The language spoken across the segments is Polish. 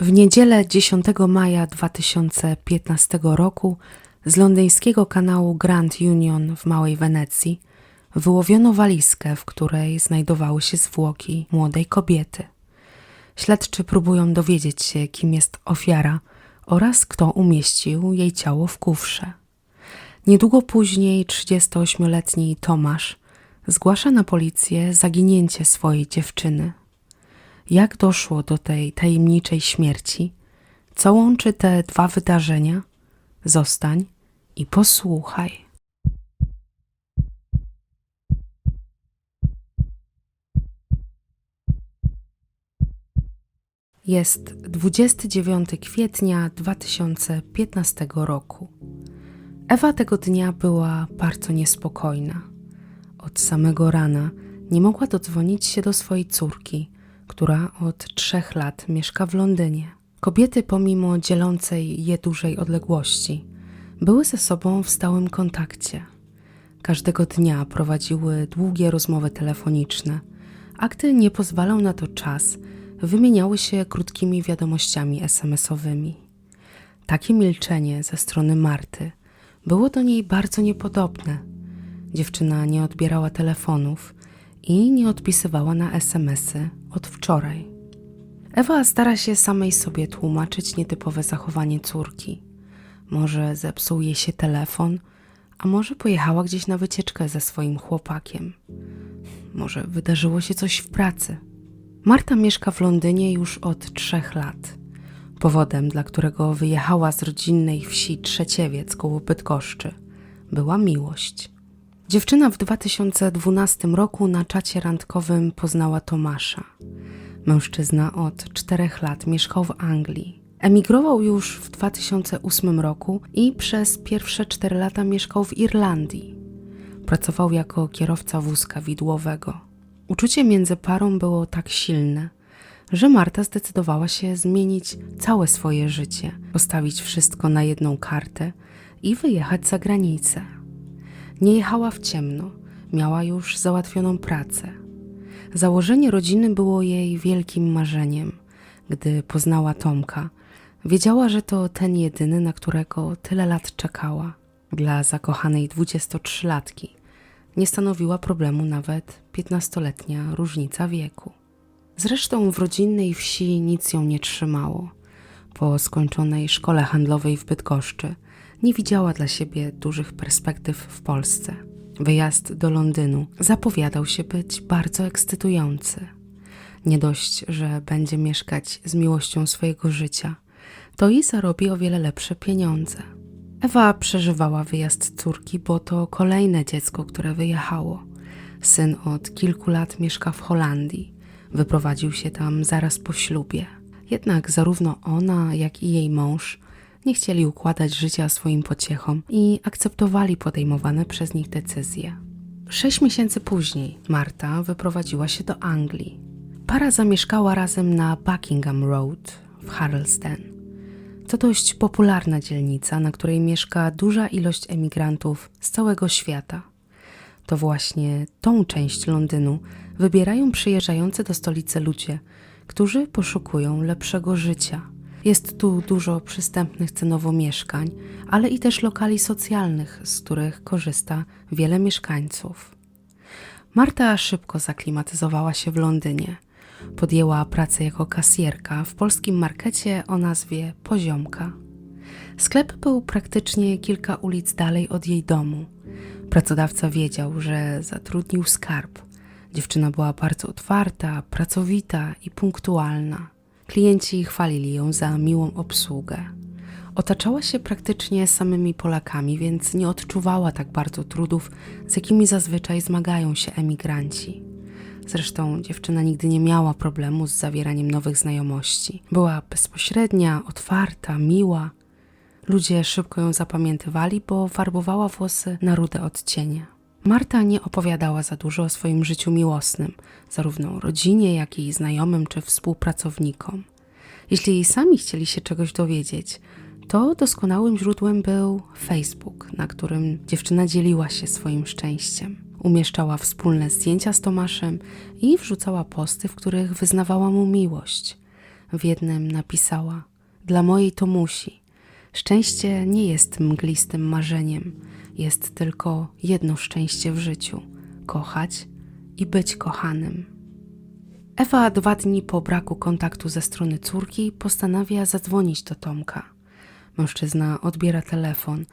W niedzielę 10 maja 2015 roku z londyńskiego kanału Grand Union w Małej Wenecji wyłowiono walizkę, w której znajdowały się zwłoki młodej kobiety. Śledczy próbują dowiedzieć się, kim jest ofiara oraz kto umieścił jej ciało w kufrze. Niedługo później 38-letni Tomasz zgłasza na policję zaginięcie swojej dziewczyny. Jak doszło do tej tajemniczej śmierci? Co łączy te dwa wydarzenia? Zostań i posłuchaj. Jest 29 kwietnia 2015 roku. Ewa tego dnia była bardzo niespokojna. Od samego rana nie mogła dodzwonić się do swojej córki, która od trzech lat mieszka w Londynie. Kobiety, pomimo dzielącej je dużej odległości, były ze sobą w stałym kontakcie. Każdego dnia prowadziły długie rozmowy telefoniczne, a gdy nie pozwalał na to czas, wymieniały się krótkimi wiadomościami SMS-owymi. Takie milczenie ze strony Marty było do niej bardzo niepodobne. Dziewczyna nie odbierała telefonów i nie odpisywała na SMS-y od wczoraj. Ewa stara się samej sobie tłumaczyć nietypowe zachowanie córki. Może zepsuł jej się telefon, a może pojechała gdzieś na wycieczkę ze swoim chłopakiem. Może wydarzyło się coś w pracy. Marta mieszka w Londynie już od trzech lat. Powodem, dla którego wyjechała z rodzinnej wsi Trzeciewiec koło Bydgoszczy, była miłość. Dziewczyna w 2012 roku na czacie randkowym poznała Tomasza. Mężczyzna od czterech lat mieszkał w Anglii. Emigrował już w 2008 roku i przez pierwsze cztery lata mieszkał w Irlandii. Pracował jako kierowca wózka widłowego. Uczucie między parą było tak silne, że Marta zdecydowała się zmienić całe swoje życie, postawić wszystko na jedną kartę i wyjechać za granicę. Nie jechała w ciemno, miała już załatwioną pracę. Założenie rodziny było jej wielkim marzeniem. Gdy poznała Tomka, wiedziała, że to ten jedyny, na którego tyle lat czekała. Dla zakochanej 23-latki nie stanowiła problemu nawet 15-letnia różnica wieku. Zresztą w rodzinnej wsi nic ją nie trzymało. Po skończonej szkole handlowej w Bydgoszczy nie widziała dla siebie dużych perspektyw w Polsce. Wyjazd do Londynu zapowiadał się być bardzo ekscytujący. Nie dość, że będzie mieszkać z miłością swojego życia, to i zarobi o wiele lepsze pieniądze. Ewa przeżywała wyjazd córki, bo to kolejne dziecko, które wyjechało. Syn od kilku lat mieszka w Holandii. Wyprowadził się tam zaraz po ślubie. Jednak zarówno ona, jak i jej mąż nie chcieli układać życia swoim pociechom i akceptowali podejmowane przez nich decyzje. Sześć miesięcy później Marta wyprowadziła się do Anglii. Para zamieszkała razem na Buckingham Road w Harlesden. To dość popularna dzielnica, na której mieszka duża ilość emigrantów z całego świata. To właśnie tą część Londynu wybierają przyjeżdżający do stolicy ludzie, którzy poszukują lepszego życia. Jest tu dużo przystępnych cenowo mieszkań, ale i też lokali socjalnych, z których korzysta wiele mieszkańców. Marta szybko zaklimatyzowała się w Londynie. Podjęła pracę jako kasjerka w polskim markecie o nazwie Poziomka. Sklep był praktycznie kilka ulic dalej od jej domu. Pracodawca wiedział, że zatrudnił skarb. Dziewczyna była bardzo otwarta, pracowita i punktualna. Klienci chwalili ją za miłą obsługę. Otaczała się praktycznie samymi Polakami, więc nie odczuwała tak bardzo trudów, z jakimi zazwyczaj zmagają się emigranci. Zresztą dziewczyna nigdy nie miała problemu z zawieraniem nowych znajomości. Była bezpośrednia, otwarta, miła. Ludzie szybko ją zapamiętywali, bo farbowała włosy na rude odcienie. Marta nie opowiadała za dużo o swoim życiu miłosnym, zarówno rodzinie, jak i znajomym czy współpracownikom. Jeśli jej sami chcieli się czegoś dowiedzieć, to doskonałym źródłem był Facebook, na którym dziewczyna dzieliła się swoim szczęściem. Umieszczała wspólne zdjęcia z Tomaszem i wrzucała posty, w których wyznawała mu miłość. W jednym napisała: Dla mojej to musi. Szczęście nie jest mglistym marzeniem, jest tylko jedno szczęście w życiu kochać i być kochanym. Ewa dwa dni po braku kontaktu ze strony córki postanawia zadzwonić do Tomka. Mężczyzna odbiera telefon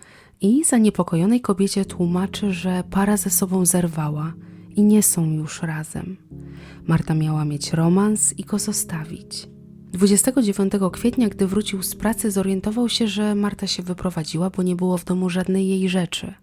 i zaniepokojonej kobiecie tłumaczy, że para ze sobą zerwała i nie są już razem. Marta miała mieć romans i go zostawić. 29 kwietnia, gdy wrócił z pracy, zorientował się, że Marta się wyprowadziła, bo nie było w domu żadnej jej rzeczy.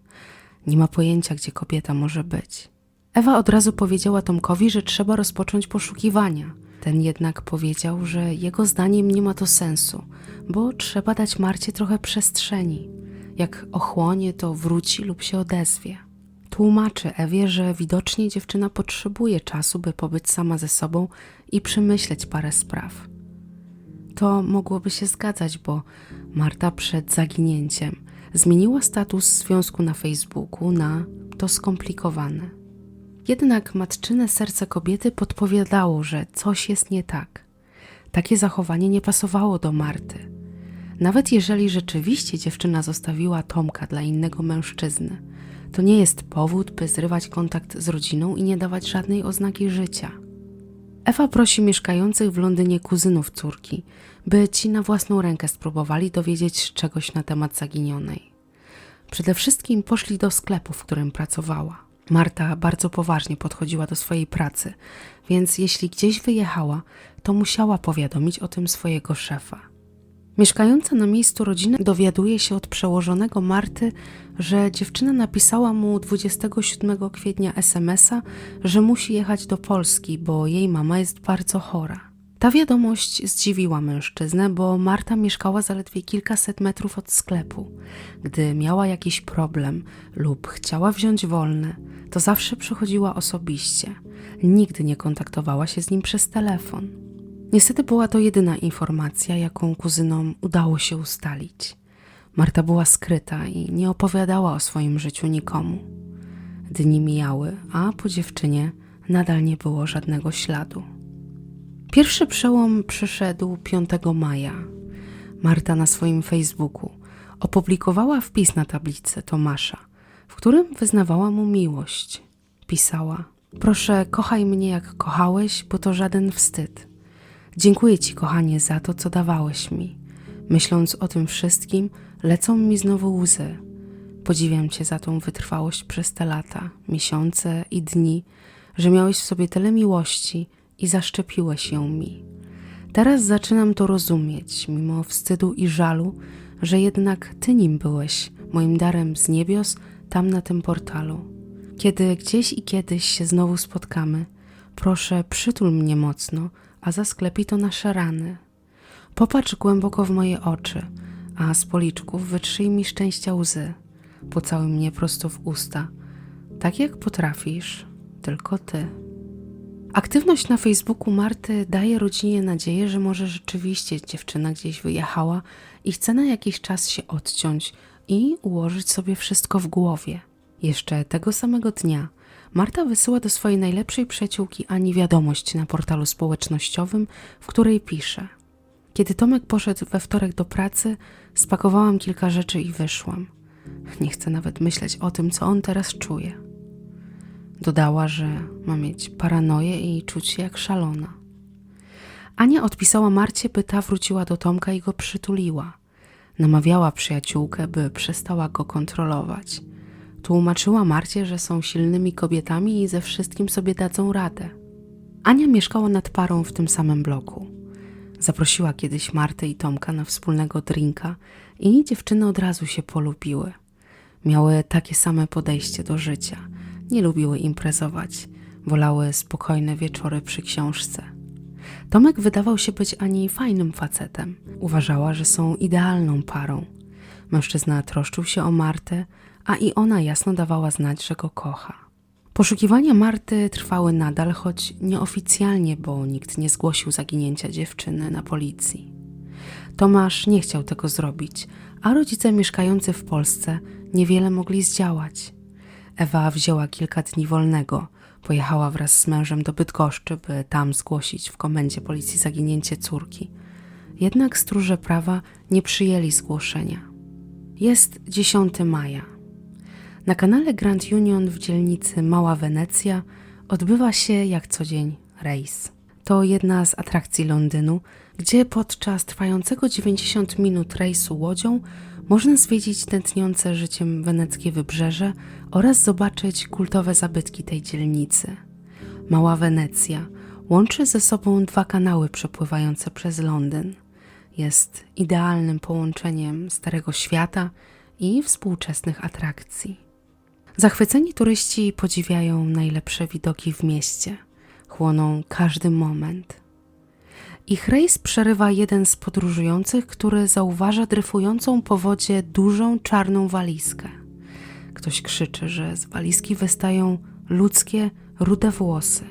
Nie ma pojęcia, gdzie kobieta może być. Ewa od razu powiedziała Tomkowi, że trzeba rozpocząć poszukiwania. Ten jednak powiedział, że jego zdaniem nie ma to sensu, bo trzeba dać Marcie trochę przestrzeni. Jak ochłonie, to wróci lub się odezwie. Tłumaczy Ewie, że widocznie dziewczyna potrzebuje czasu, by pobyć sama ze sobą i przemyśleć parę spraw. To mogłoby się zgadzać, bo Marta przed zaginięciem zmieniła status związku na Facebooku na to skomplikowane. Jednak matczyne serce kobiety podpowiadało, że coś jest nie tak. Takie zachowanie nie pasowało do Marty. Nawet jeżeli rzeczywiście dziewczyna zostawiła Tomka dla innego mężczyzny, to nie jest powód, by zrywać kontakt z rodziną i nie dawać żadnej oznaki życia. Ewa prosi mieszkających w Londynie kuzynów córki, by ci na własną rękę spróbowali dowiedzieć czegoś na temat zaginionej. Przede wszystkim poszli do sklepu, w którym pracowała. Marta bardzo poważnie podchodziła do swojej pracy, więc jeśli gdzieś wyjechała, to musiała powiadomić o tym swojego szefa. Mieszkająca na miejscu rodzina dowiaduje się od przełożonego Marty, że dziewczyna napisała mu 27 kwietnia SMS-a, że musi jechać do Polski, bo jej mama jest bardzo chora. Ta wiadomość zdziwiła mężczyznę, bo Marta mieszkała zaledwie kilkaset metrów od sklepu. Gdy miała jakiś problem lub chciała wziąć wolne, to zawsze przychodziła osobiście. Nigdy nie kontaktowała się z nim przez telefon. Niestety była to jedyna informacja, jaką kuzynom udało się ustalić. Marta była skryta i nie opowiadała o swoim życiu nikomu. Dni mijały, a po dziewczynie nadal nie było żadnego śladu. Pierwszy przełom przyszedł 5 maja. Marta na swoim Facebooku opublikowała wpis na tablicy Tomasza, w którym wyznawała mu miłość. Pisała: Proszę, kochaj mnie jak kochałeś, bo to żaden wstyd. Dziękuję ci, kochanie, za to, co dawałeś mi. Myśląc o tym wszystkim, lecą mi znowu łzy. Podziwiam cię za tą wytrwałość przez te lata, miesiące i dni, że miałeś w sobie tyle miłości i zaszczepiłeś ją mi. Teraz zaczynam to rozumieć, mimo wstydu i żalu, że jednak ty nim byłeś, moim darem z niebios, tam na tym portalu. Kiedy gdzieś i kiedyś się znowu spotkamy, proszę przytul mnie mocno, a zasklepi to nasze rany. Popatrz głęboko w moje oczy, a z policzków wytrzyj mi szczęścia łzy. Pocałuj mnie prosto w usta, tak jak potrafisz, tylko ty. Aktywność na Facebooku Marty daje rodzinie nadzieję, że może rzeczywiście dziewczyna gdzieś wyjechała i chce na jakiś czas się odciąć i ułożyć sobie wszystko w głowie. Jeszcze tego samego dnia Marta wysyła do swojej najlepszej przyjaciółki Ani wiadomość na portalu społecznościowym, w której pisze: Kiedy Tomek poszedł we wtorek do pracy, spakowałam kilka rzeczy i wyszłam. Nie chcę nawet myśleć o tym, co on teraz czuje. Dodała, że ma mieć paranoję i czuć się jak szalona. Ania odpisała Marcie, by ta wróciła do Tomka i go przytuliła. Namawiała przyjaciółkę, by przestała go kontrolować. Tłumaczyła Marcie, że są silnymi kobietami i ze wszystkim sobie dadzą radę. Ania mieszkała nad parą w tym samym bloku. Zaprosiła kiedyś Martę i Tomka na wspólnego drinka i dziewczyny od razu się polubiły. Miały takie same podejście do życia – nie lubiły imprezować, wolały spokojne wieczory przy książce. Tomek wydawał się być ani fajnym facetem. Uważała, że są idealną parą. Mężczyzna troszczył się o Martę, a i ona jasno dawała znać, że go kocha. Poszukiwania Marty trwały nadal, choć nieoficjalnie, bo nikt nie zgłosił zaginięcia dziewczyny na policji. Tomasz nie chciał tego zrobić, a rodzice mieszkający w Polsce niewiele mogli zdziałać. Ewa wzięła kilka dni wolnego, Pojechała wraz z mężem do Bydgoszczy, by tam zgłosić w komendzie policji zaginięcie córki. Jednak stróże prawa nie przyjęli zgłoszenia. Jest 10 maja. Na kanale Grand Union w dzielnicy Mała Wenecja odbywa się jak co dzień rejs. To jedna z atrakcji Londynu, gdzie podczas trwającego 90 minut rejsu łodzią można zwiedzić tętniące życiem weneckie wybrzeże oraz zobaczyć kultowe zabytki tej dzielnicy. Mała Wenecja łączy ze sobą dwa kanały przepływające przez Londyn. Jest idealnym połączeniem Starego Świata i współczesnych atrakcji. Zachwyceni turyści podziwiają najlepsze widoki w mieście, chłoną każdy moment. Ich rejs przerywa jeden z podróżujących, który zauważa dryfującą po wodzie dużą czarną walizkę. Ktoś krzyczy, że z walizki wystają ludzkie, rude włosy.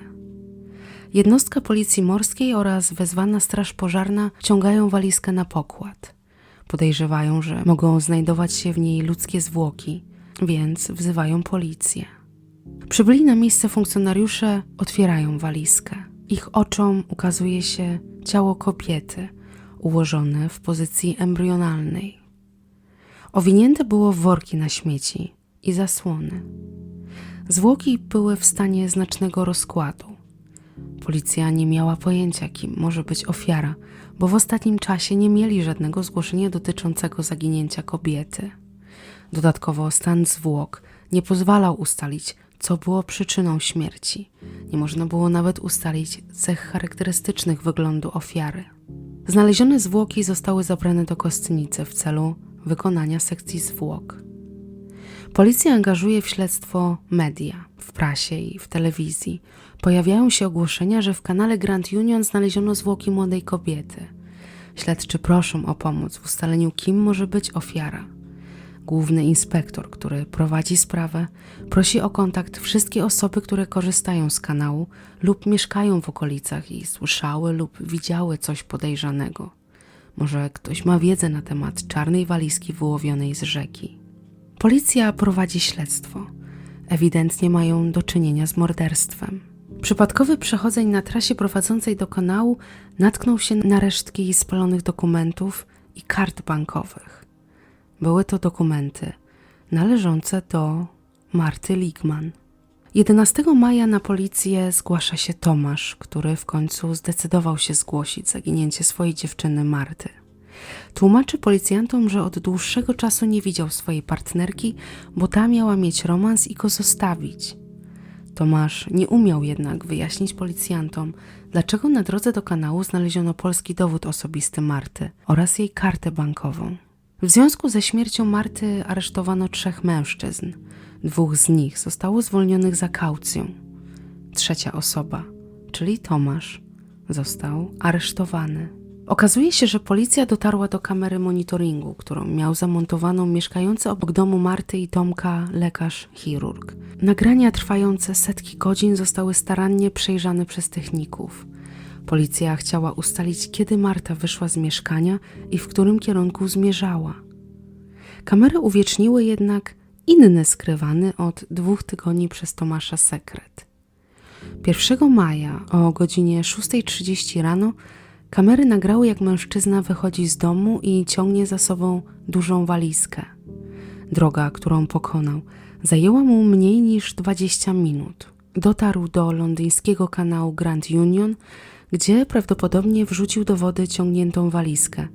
Jednostka policji morskiej oraz wezwana straż pożarna ciągają walizkę na pokład. Podejrzewają, że mogą znajdować się w niej ludzkie zwłoki, więc wzywają policję. Przybyli na miejsce funkcjonariusze otwierają walizkę. Ich oczom ukazuje się ciało kobiety ułożone w pozycji embrionalnej. Owinięte było worki na śmieci i zasłony. Zwłoki były w stanie znacznego rozkładu. Policja nie miała pojęcia, kim może być ofiara, bo w ostatnim czasie nie mieli żadnego zgłoszenia dotyczącego zaginięcia kobiety. Dodatkowo stan zwłok nie pozwalał ustalić, co było przyczyną śmierci. Nie można było nawet ustalić cech charakterystycznych wyglądu ofiary. Znalezione zwłoki zostały zabrane do kostnicy w celu wykonania sekcji zwłok. Policja angażuje w śledztwo media, w prasie i w telewizji. Pojawiają się ogłoszenia, że w kanale Grand Union znaleziono zwłoki młodej kobiety. Śledczy proszą o pomoc w ustaleniu, kim może być ofiara. Główny inspektor, który prowadzi sprawę, prosi o kontakt wszystkie osoby, które korzystają z kanału lub mieszkają w okolicach i słyszały lub widziały coś podejrzanego. Może ktoś ma wiedzę na temat czarnej walizki wyłowionej z rzeki. Policja prowadzi śledztwo. Ewidentnie mają do czynienia z morderstwem. Przypadkowy przechodzeń na trasie prowadzącej do kanału natknął się na resztki spalonych dokumentów i kart bankowych. Były to dokumenty należące do Marty Ligman. 11 maja na policję zgłasza się Tomasz, który w końcu zdecydował się zgłosić zaginięcie swojej dziewczyny Marty. Tłumaczy policjantom, że od dłuższego czasu nie widział swojej partnerki, bo ta miała mieć romans i go zostawić. Tomasz nie umiał jednak wyjaśnić policjantom, dlaczego na drodze do kanału znaleziono polski dowód osobisty Marty oraz jej kartę bankową. W związku ze śmiercią Marty aresztowano trzech mężczyzn. Dwóch z nich zostało zwolnionych za kaucją. Trzecia osoba, czyli Tomasz, został aresztowany. Okazuje się, że policja dotarła do kamery monitoringu, którą miał zamontowaną mieszkający obok domu Marty i Tomka lekarz chirurg. Nagrania trwające setki godzin zostały starannie przejrzane przez techników. Policja chciała ustalić, kiedy Marta wyszła z mieszkania i w którym kierunku zmierzała. Kamery uwieczniły jednak inny skrywany od dwóch tygodni przez Tomasza sekret. 1 maja o godzinie 6.30 rano kamery nagrały, jak mężczyzna wychodzi z domu i ciągnie za sobą dużą walizkę. Droga, którą pokonał, zajęła mu mniej niż 20 minut. Dotarł do londyńskiego kanału Grand Union, gdzie prawdopodobnie wrzucił do wody ciągniętą walizkę,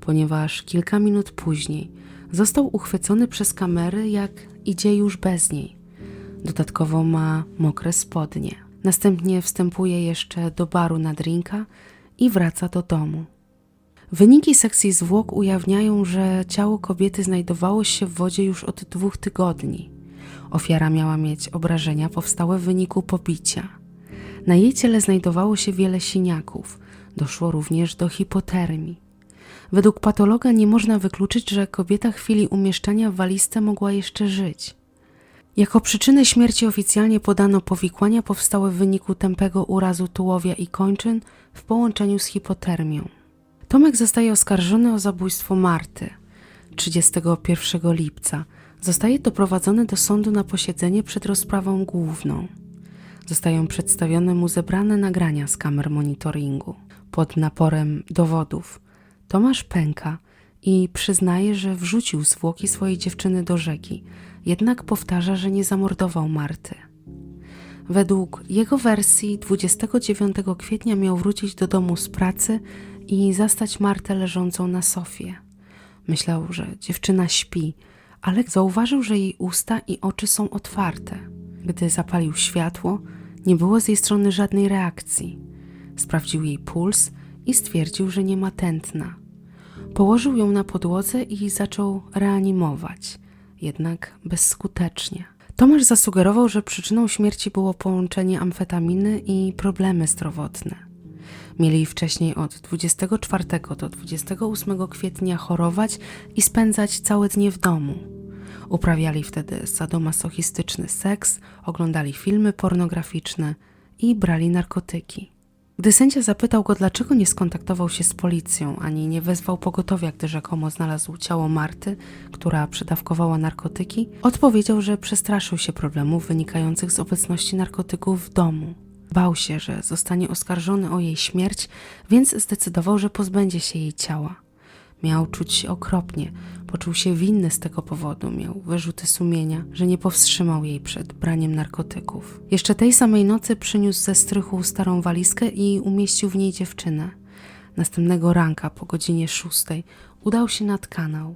ponieważ kilka minut później został uchwycony przez kamery, jak idzie już bez niej. Dodatkowo ma mokre spodnie. Następnie wstępuje jeszcze do baru na drinka i wraca do domu. Wyniki sekcji zwłok ujawniają, że ciało kobiety znajdowało się w wodzie już od dwóch tygodni. Ofiara miała mieć obrażenia powstałe w wyniku pobicia. Na jej ciele znajdowało się wiele siniaków. Doszło również do hipotermii. Według patologa nie można wykluczyć, że kobieta w chwili umieszczania w walizce mogła jeszcze żyć. Jako przyczynę śmierci oficjalnie podano powikłania powstałe w wyniku tępego urazu tułowia i kończyn w połączeniu z hipotermią. Tomek zostaje oskarżony o zabójstwo Marty. 31 lipca zostaje doprowadzony do sądu na posiedzenie przed rozprawą główną. Zostają przedstawione mu zebrane nagrania z kamer monitoringu. Pod naporem dowodów Tomasz pęka i przyznaje, że wrzucił zwłoki swojej dziewczyny do rzeki, jednak powtarza, że nie zamordował Marty. Według jego wersji 29 kwietnia miał wrócić do domu z pracy i zastać Martę leżącą na sofie. Myślał, że dziewczyna śpi, ale zauważył, że jej usta i oczy są otwarte. Gdy zapalił światło, nie było z jej strony żadnej reakcji. Sprawdził jej puls i stwierdził, że nie ma tętna. Położył ją na podłodze i zaczął reanimować, jednak bezskutecznie. Tomasz zasugerował, że przyczyną śmierci było połączenie amfetaminy i problemy zdrowotne. Mieli wcześniej od 24 do 28 kwietnia chorować i spędzać całe dnie w domu. Uprawiali wtedy sadomasochistyczny seks, oglądali filmy pornograficzne i brali narkotyki. Gdy sędzia zapytał go, dlaczego nie skontaktował się z policją ani nie wezwał pogotowia, gdy rzekomo znalazł ciało Marty, która przedawkowała narkotyki, odpowiedział, że przestraszył się problemów wynikających z obecności narkotyków w domu. Bał się, że zostanie oskarżony o jej śmierć, więc zdecydował, że pozbędzie się jej ciała. Miał czuć się okropnie, poczuł się winny z tego powodu, miał wyrzuty sumienia, że nie powstrzymał jej przed braniem narkotyków. Jeszcze tej samej nocy przyniósł ze strychu starą walizkę i umieścił w niej dziewczynę. Następnego ranka po godzinie szóstej udał się nad kanał.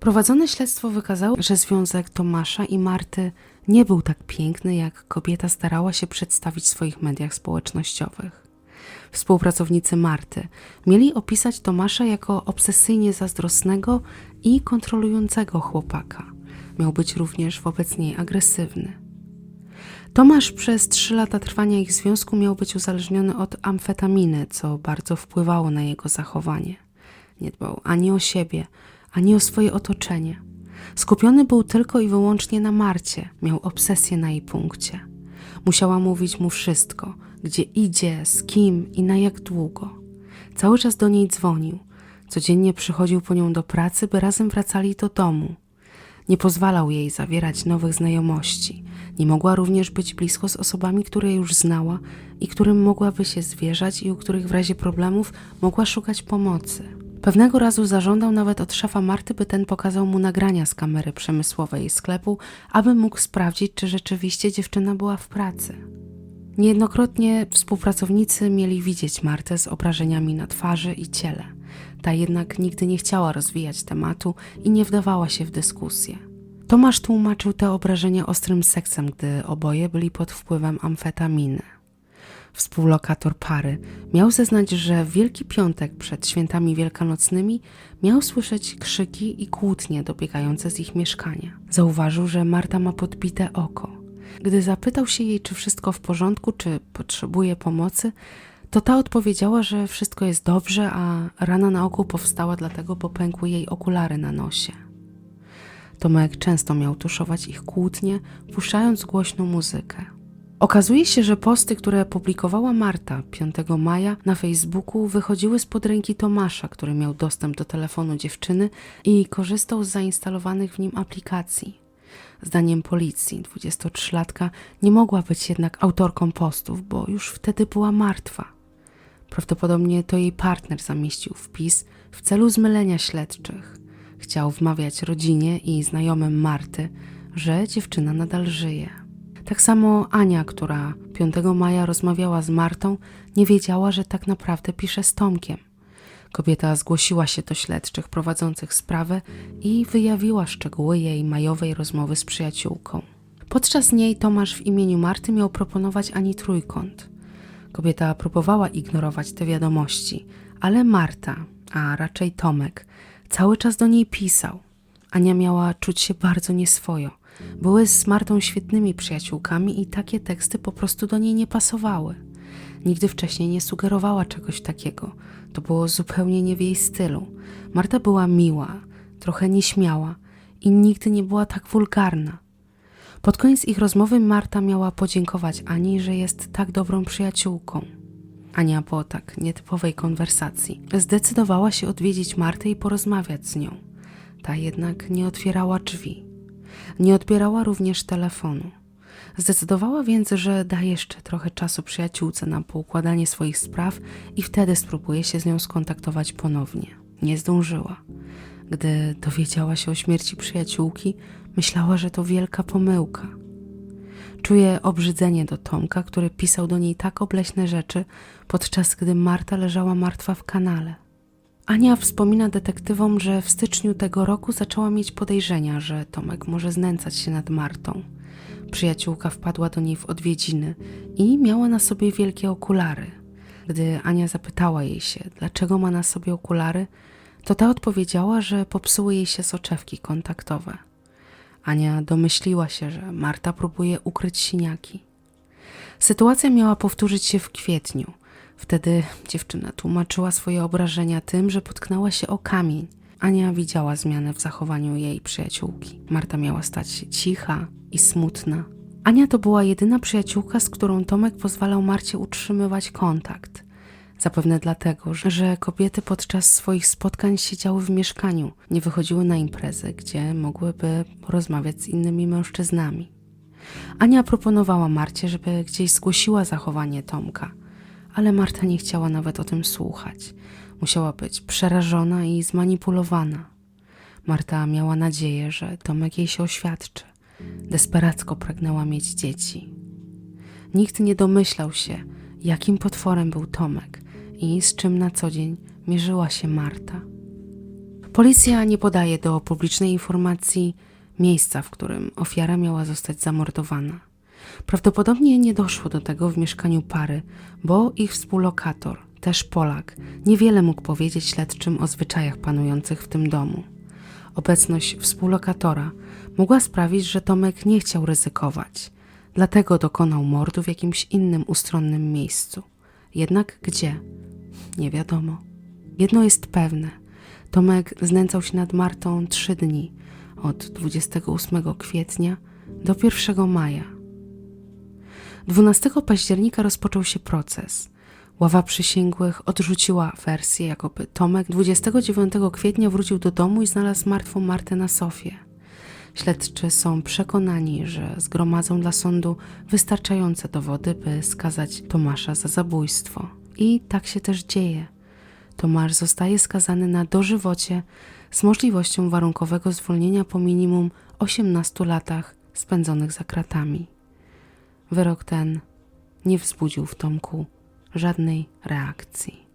Prowadzone śledztwo wykazało, że związek Tomasza i Marty nie był tak piękny, jak kobieta starała się przedstawić w swoich mediach społecznościowych. Współpracownicy Marty mieli opisać Tomasza jako obsesyjnie zazdrosnego i kontrolującego chłopaka. Miał być również wobec niej agresywny. Tomasz przez trzy lata trwania ich związku miał być uzależniony od amfetaminy, co bardzo wpływało na jego zachowanie. Nie dbał ani o siebie, ani o swoje otoczenie. Skupiony był tylko i wyłącznie na Marcie, miał obsesję na jej punkcie. Musiała mówić mu wszystko, gdzie idzie, z kim i na jak długo. Cały czas do niej dzwonił. Codziennie przychodził po nią do pracy, by razem wracali do domu. Nie pozwalał jej zawierać nowych znajomości. Nie mogła również być blisko z osobami, które już znała i którym mogłaby się zwierzać i u których w razie problemów mogła szukać pomocy. Pewnego razu zażądał nawet od szefa Marty, by ten pokazał mu nagrania z kamery przemysłowej sklepu, aby mógł sprawdzić, czy rzeczywiście dziewczyna była w pracy. Niejednokrotnie współpracownicy mieli widzieć Martę z obrażeniami na twarzy i ciele. Ta jednak nigdy nie chciała rozwijać tematu i nie wdawała się w dyskusję. Tomasz tłumaczył te obrażenia ostrym seksem, gdy oboje byli pod wpływem amfetaminy. Współlokator pary miał zeznać, że w Wielki Piątek przed świętami wielkanocnymi miał słyszeć krzyki i kłótnie dobiegające z ich mieszkania. Zauważył, że Marta ma podbite oko. Gdy zapytał się jej, czy wszystko w porządku, czy potrzebuje pomocy, to ta odpowiedziała, że wszystko jest dobrze, a rana na oku powstała dlatego, bo pękły jej okulary na nosie. Tomek często miał tuszować ich kłótnie, puszczając głośną muzykę. Okazuje się, że posty, które publikowała Marta 5 maja na Facebooku, wychodziły spod ręki Tomasza, który miał dostęp do telefonu dziewczyny i korzystał z zainstalowanych w nim aplikacji. Zdaniem policji, 23-latka nie mogła być jednak autorką postów, bo już wtedy była martwa. Prawdopodobnie to jej partner zamieścił wpis w celu zmylenia śledczych. Chciał wmawiać rodzinie i znajomym Marty, że dziewczyna nadal żyje. Tak samo Ania, która 5 maja rozmawiała z Martą, nie wiedziała, że tak naprawdę pisze z Tomkiem. Kobieta zgłosiła się do śledczych prowadzących sprawę i wyjawiła szczegóły jej majowej rozmowy z przyjaciółką. Podczas niej Tomasz w imieniu Marty miał proponować Ani trójkąt. Kobieta próbowała ignorować te wiadomości, ale Marta, a raczej Tomek, cały czas do niej pisał. Ania miała czuć się bardzo nieswojo. Były z Martą świetnymi przyjaciółkami i takie teksty po prostu do niej nie pasowały. Nigdy wcześniej nie sugerowała czegoś takiego. To było zupełnie nie w jej stylu. Marta była miła, trochę nieśmiała i nigdy nie była tak wulgarna. Pod koniec ich rozmowy Marta miała podziękować Ani, że jest tak dobrą przyjaciółką. Ania po tak nietypowej konwersacji zdecydowała się odwiedzić Martę i porozmawiać z nią. Ta jednak nie otwierała drzwi. Nie odbierała również telefonu. Zdecydowała więc, że da jeszcze trochę czasu przyjaciółce na poukładanie swoich spraw i wtedy spróbuje się z nią skontaktować ponownie. Nie zdążyła. Gdy dowiedziała się o śmierci przyjaciółki, myślała, że to wielka pomyłka. Czuje obrzydzenie do Tomka, który pisał do niej tak obleśne rzeczy, podczas gdy Marta leżała martwa w kanale. Ania wspomina detektywom, że w styczniu tego roku zaczęła mieć podejrzenia, że Tomek może znęcać się nad Martą. Przyjaciółka wpadła do niej w odwiedziny i miała na sobie wielkie okulary. Gdy Ania zapytała jej się, dlaczego ma na sobie okulary, to ta odpowiedziała, że popsuły jej się soczewki kontaktowe. Ania domyśliła się, że Marta próbuje ukryć siniaki. Sytuacja miała powtórzyć się w kwietniu. Wtedy dziewczyna tłumaczyła swoje obrażenia tym, że potknęła się o kamień. Ania widziała zmianę w zachowaniu jej przyjaciółki. Marta miała stać się cicha i smutna. Ania to była jedyna przyjaciółka, z którą Tomek pozwalał Marcie utrzymywać kontakt. Zapewne dlatego, że- kobiety podczas swoich spotkań siedziały w mieszkaniu, nie wychodziły na imprezy, gdzie mogłyby porozmawiać z innymi mężczyznami. Ania proponowała Marcie, żeby gdzieś zgłosiła zachowanie Tomka, ale Marta nie chciała nawet o tym słuchać. Musiała być przerażona i zmanipulowana. Marta miała nadzieję, że Tomek jej się oświadczy. Desperacko pragnęła mieć dzieci. Nikt nie domyślał się, jakim potworem był Tomek i z czym na co dzień mierzyła się Marta. Policja nie podaje do publicznej informacji miejsca, w którym ofiara miała zostać zamordowana. Prawdopodobnie nie doszło do tego w mieszkaniu pary, bo ich współlokator, też Polak, niewiele mógł powiedzieć śledczym o zwyczajach panujących w tym domu. Obecność współlokatora mogła sprawić, że Tomek nie chciał ryzykować, dlatego dokonał mordu w jakimś innym ustronnym miejscu. Jednak gdzie? Nie wiadomo. Jedno jest pewne. Tomek znęcał się nad Martą trzy dni, od 28 kwietnia do 1 maja. 12 października rozpoczął się proces. Ława przysięgłych odrzuciła wersję, jakoby Tomek 29 kwietnia wrócił do domu i znalazł martwą Martę na sofie. Śledczy są przekonani, że zgromadzą dla sądu wystarczające dowody, by skazać Tomasza za zabójstwo. I tak się też dzieje. Tomasz zostaje skazany na dożywocie z możliwością warunkowego zwolnienia po minimum 18 latach spędzonych za kratami. Wyrok ten nie wzbudził w Tomku żadnej reakcji.